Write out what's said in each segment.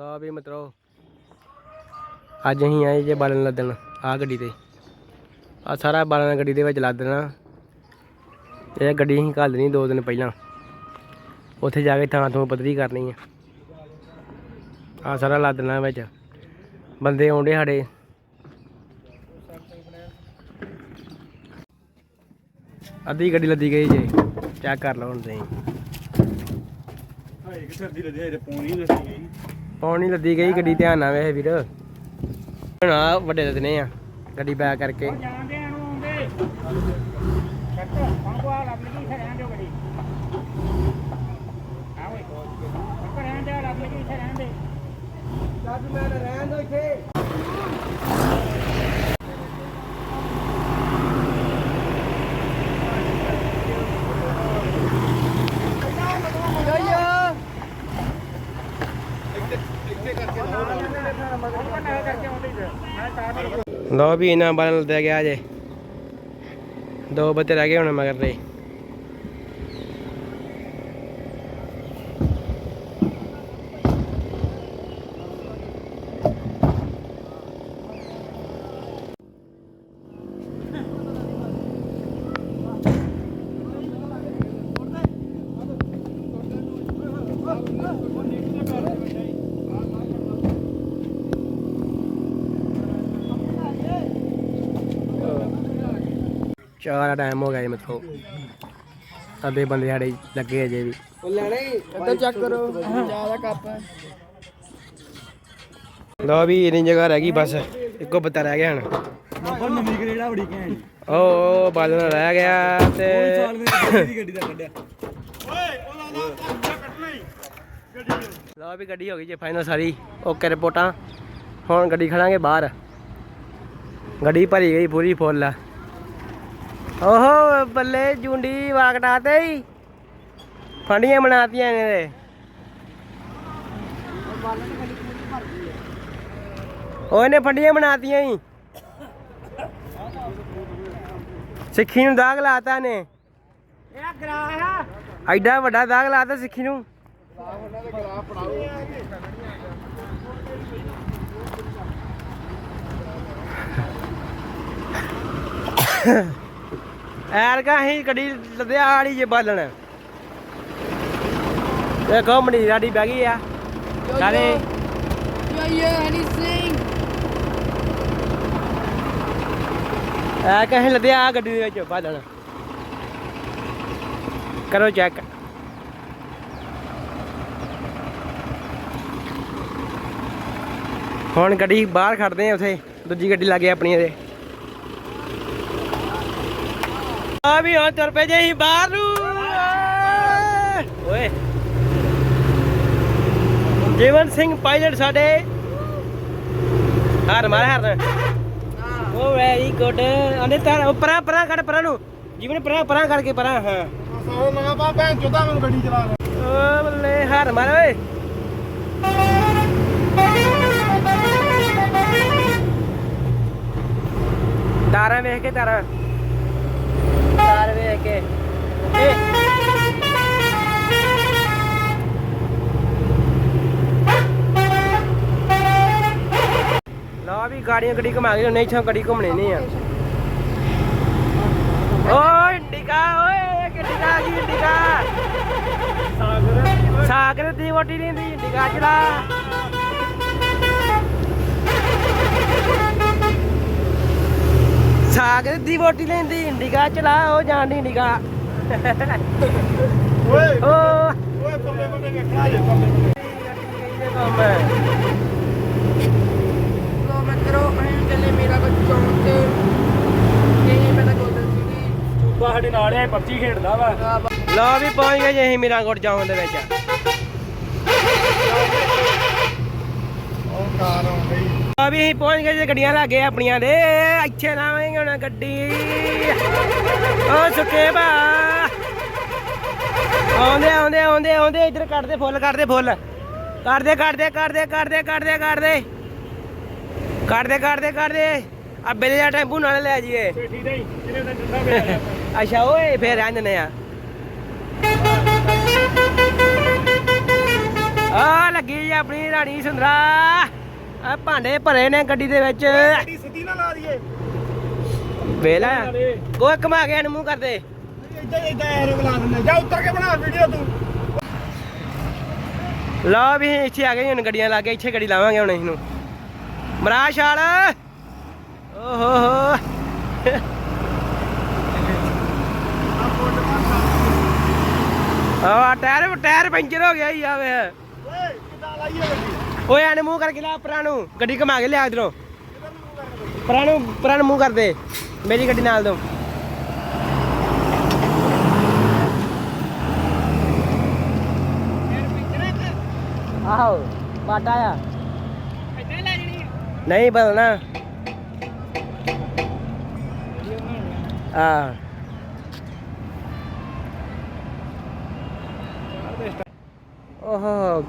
ਲਓ ਵੀ ਮਿੱਤਰੋ ਅੱਜ ਅਸੀਂ ਆਏ ਜੇ ਬਾਲਣ ਲੱਦਣ ਆ ਗੱਡੀ ਤੇ। ਆ ਸਾਰਾ ਬਾਲਣ ਗੱਡੀ ਦੇ ਵਿੱਚ ਲੱਦ ਦੇਣਾ। ਇਹ ਗੱਡੀ ਅਸੀਂ ਘੱਲ ਦੇਣੀ ਦੋ ਦਿਨ ਪਹਿਲਾਂ। ਉੱਥੇ ਜਾ ਕੇ ਥਾਂ ਥੋਂ ਪੱਧਰੀ ਕਰਨੀ ਆ। ਆ ਸਾਰਾ ਲੱਦ ਦੇਣਾ ਵਿੱਚ। ਬੰਦੇ ਆਉਂਦੇ ਸਾਡੇ। ਅੱਧੀ ਗੱਡੀ ਲੱਦੀ ਗਈ ਜੇ। ਚੈੱਕ ਕਰ ਲਓ ਹੁਣ ਤੁਸੀਂ। ਹਾਏ ਕਿ ਸਰਦੀ ਲੱਦੀ ਹੈ ਪੌਣੀ ਲੱਗੀ ਗਈ। ਪੌਣੀ ਲੱਦੀ ਗਈ ਗੱਡੀ ਧਿਆਨ ਨਾਲ ਵੇਖ ਵੀਰ। ਹੁਣ ਆ ਵੱਡੇ ਲੱਦਨੇ ਆ ਗੱਡੀ ਬੈਕ ਕਰਕੇ। ਜਾਂਦੇ ਨੂੰ ਆਉਂਦੇ ਕੱਟ ਪੰਗਵਾ ਲੱਗ ਲੱਗੀ ਇੱਥੇ ਰਹਿਣ ਦਿਓ ਗੱਡੀ ਆ ਓਏ ਕੱਟ ਰਹਿਣ ਦੇ ਲੱਗ ਲੱਗੀ ਇੱਥੇ ਰਹਿਣ ਦੇ ਜੱਜ ਮੈਂ ਰਹਿਣ ਦੋ ਇੱਥੇ ਲੋ ਵੀ ਇਹਨਾਂ ਬਾਲਣ ਲੱਦਿਆ ਗਿਆ ਜੇ। ਦੋ ਬੱਤੇ ਰਹਿ ਗਏ ਹੁਣ ਮਗਰ ਦੇ। ਚਾਰ ਦਾ ਟਾਈਮ ਹੋ ਗਿਆ ਜੀ ਮੇਥੋਂ ਅੱਧੇ ਬੰਦੇ ਸਾਡੇ ਲੱਗੇ ਅਜੇ ਵੀ। ਲੈਣੇ ਇੱਧਰ ਚੈੱਕ ਕਰੋ। ਜ਼ਿਆਦਾ ਕੱਪ ਲੋ ਵੀ ਇੰਨੀ ਜਗ੍ਹਾ ਰਹਿ ਗਈ ਬਸ। ਇੱਕੋ ਬੱਤਾ ਰਹਿ ਗਿਆ ਹੁਣ। ਨੰਬਰ ਨਵੀਂ ਗ੍ਰੇਡ ਆ ਬੜੀ ਘੈਂਟ ਓ ਬਾਲਣ ਰਹਿ ਗਿਆ ਤੇ ਦੀ ਗੱਡੀ ਦਾ ਵੀ ਗੱਡੀ ਹੋ ਗਈ ਜੇ ਫਾਈਨਲ ਸਾਰੀ। ਓਕੇ ਰਿਪੋਰਟਾਂ। ਹੁਣ ਗੱਡੀ ਖੜਾਂਗੇ ਬਾਹਰ। ਗੱਡੀ ਭਰੀ ਗਈ ਪੂਰੀ ਫੁੱਲ ਆ। ओहो बल्ले जूंडी वागटाते ही फंडियां बनाती हैं इन्हें ओ इन्हें फंडियां बनाती हैं ਸਿੱਖੀ ਨੂੰ ਦਾਗ ਲਾਤਾ ਨੇ ਇਹ ਗਰਾਹ ਐਡਾ ਵੱਡਾ ਦਾਗ ਲਾਤਾ ਸਿੱਖੀ ਨੂੰ Yeah. ਐਰਗਾ ਹੀ ਗੱਡੀ ਲਦਿਆ ਵਾਲੀ ਜੇ ਬਾਲਣ। ਦੇਖੋ ਮਣੀ ਸਾਡੀ ਬਹਿ ਗਈ ਆ। ਯੋ ਯੋ ਹਨੀ ਸਿੰਘ ਐ ਕਹੇ ਲਦਿਆ ਆ ਗੱਡੀ ਦੇ ਵਿੱਚ ਬਾਲਣ। ਕਰੋ ਚੈੱਕ ਹੁਣ ਗੱਡੀ ਬਾਹਰ ਖੜਦੇ ਆ ਉਥੇ। ਦੂਜੀ ਗੱਡੀ ਲੱਗੇ ਆਪਣੀ ਇਹਦੇ। ਆ ਵੀ ਹੁਣ ਤੁਰ ਪਏ ਜੇ ਅਸੀਂ ਬਾਹਰ ਨੂੰ! ਓਏ। ਜੀਵਨ ਸਿੰਘ ਪਾਇਲਟ ਸਾਡੇ। ਹਰ ਮਾਰ ਹਰ ਉਹ ਵੈਰੀ ਗੁੱਡ ਅਨੇ ਤਾਂ ਪਰਾਂ ਪਰਾਂ ਕੱਢ ਪਰਾਂ ਨੂੰ। ਜੀਵਨ ਪਰਾਂ ਪਰਾਂ ਕਰਕੇ ਪਰਾਂ ਹਾਂ। ਸੌ ਲਗਾ ਪਾ ਭੈਣ ਚੋਦਾ ਮੈਨੂੰ ਗੱਡੀ ਚਲਾ ਓ ਬੱਲੇ ਹਰ ਮਾਰ ਓਏ। ਤਾਰਾਂ ਵੇਖ ਕੇ ਤਾਰਾਂ। ਕੇ। ਲਾ ਵੀ ਗਾੜੀਆਂ ਗੱਡੀ ਘੁਮਾ ਕੇ ਨਹੀਂ ਛਾਂ ਗੱਡੀ ਘੁੰਮਣੇ ਨਹੀਂ ਆ। ਓਏ ਇੰਡੀਕਾ ਓਏ ਕਿੱਡੀਕਾ ਆ ਗਈ ਇੰਡੀਕਾ। ਸਾਗਰ ਦੀ ਵੋਟੀ ਨਹੀਂ ਦੀ ਇੰਡੀਕਾ ਚਲਾ ਸਾਗਰ ਦੀ ਵੋਟੀ ਲੈਂਦੀ ਇੰਡੀਕਾ ਚਲਾ ਉਹ ਜਾਣਦੀ ਇੰਡੀਕਾ। ਓਏ ਓ। ਓਏ ਪੱਲੇ ਪੱਲੇ ਵੇਖਣਾ ਜੇ ਹੈ ਲੋ ਅਸੀਂ ਚੱਲੇ ਮੇਰਾ ਚੌਂਕ ਤੇ। ਇਹ ਮੇਰਾ ਗੋਲਡਨ ਸਿਟੀ ਚੂਬਾ ਸਾਡੇ ਨਾਲ ਹੈ ਪੱਬਜੀ ਖੇਡਦਾ ਵਾ। ਲਓ ਵੀ ਪਹੁੰਚ ਗਏ ਜੀ ਅਸੀਂ ਮੀਰਾਂਕੋਟ ਜਾਉਣ ਦੇ ਵਿੱਚ। ਉਹ ਕਾਰ ਆਉਂਦੀ। ਆ ਵੀ ਅਸੀਂ ਪਹੁੰਚ ਗਏ ਜੇ ਗੱਡੀਆਂ ਲੱਗੇ ਆਪਣੀਆਂ ਦੇ। ਇੱਥੇ ਲਾਵਾਂਗੇ ਹੁਣ ਗੱਡੀ। ਓ ਸੁੱਕੇ ਬਾ ਆਉਂਦੇ ਆਉਂਦੇ ਆਉਂਦੇ ਆਉਂਦੇ। ਇੱਧਰ ਕੱਢਦੇ ਫੁੱਲ ਕੱਢਦੇ ਫੁੱਲ। ਕੱਢਦੇ ਕੱਢਦੇ ਕੱਢਦੇ ਕੱਢਦੇ ਕੱਢਦੇ ਕੱਢਦੇ ਕੱਢਦੇ ਕੱਢਦੇ ਕੱਢਦੇ ਆ ਬਿੱਲੇ ਦਾ ਟੈਂਪੂ ਨਾਲ ਲੈ ਜਾਈਏ। ਅੱਛਾ, ਓਏ, ਫੇਰ ਰਹਿਣ ਦਿੰਦੇ ਆ। ਆ ਲੱਗੀ ਜੀ ਆਪਣੀ ਰਾਣੀ ਸੁੰਦਰਾ। ਆ ਭਾਂਡੇ ਭਰੇ ਨੇ ਗੱਡੀ ਦੇ ਵਿੱਚ। ਗੱਡੀ ਸਿੱਧੀ ਨਾ ਲਾ ਦਈਏ। ਵੇਲਾ ਕੋਈ ਕਮਾ ਕੇ ਇਹਨੂੰ ਮੂੰਹ ਕਰਦੇ। ਇੱਦਾਂ ਇੱਦਾਂ ਐਰੋ ਬੁਲਾ ਦਿੰਦੇ ਜਾ ਉੱਤਰ ਕੇ ਬਣਾ ਵੀਡੀਓ ਤੂੰ। ਲਓ ਵੀ ਅਸੀਂ ਇੱਥੇ ਆ ਗਏ ਹੁਣ ਗੱਡੀਆਂ ਲਾ ਕੇ ਇੱਥੇ ਗੱਡੀ ਲਾਵਾਂਗੇ ਹੁਣ ਇਹਨੂੰ। ਮਰਾ ਛਾਲ। ਓਹੋ ਹੋ। ਆ ਟਾਇਰ ਟਾਇਰ ਪੈਂਚਰ ਹੋ ਗਿਆ ਹੀ ਆਵੇ ਓਏ ਕਿੱਦਾਂ ਲਾਈਏ ਗੱਡੀ? ਓਏ ਆਨੇ ਮੂੰਹ ਕਰਕੇ ਲਾ ਪਰਾਂ ਨੂੰ। ਗੱਡੀ ਘਮਾ ਕੇ ਲਿਆ ਇਧਰੋਂ। ਪਰਾਂ ਨੂੰ ਪਰਾਂ ਨੂੰ ਮੂੰਹ ਕਰ ਦੇ ਮੇਰੀ ਗੱਡੀ ਨਾਲ ਦੋ। ਆਹੋ ਬਾਟਾ ਆ। ਇੱਦਾਂ ਲੈ ਜਣੀ ਨਹੀਂ ਬਦਲਣਾ। ਆ ਓਹੋ।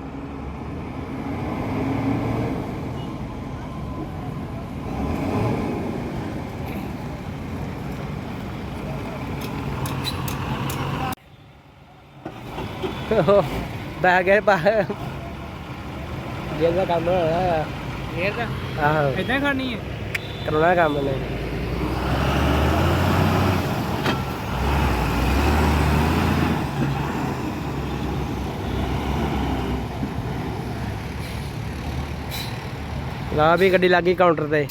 ਬੈ ਗਏ ਪਾ ਜੇ ਦਾ ਕੰਮ ਹੋਇਆ ਫੇਰ ਤਾਂ ਆਹੋ। ਇੱਦਾਂ ਖਾਣੀ ਹੈ? ਕਰਨਾ ਕੰਮ ਨੇ। ਲਾ ਵੀ ਗੱਡੀ ਲੱਗੀ ਕਾਊਂਟਰ ਤੇ।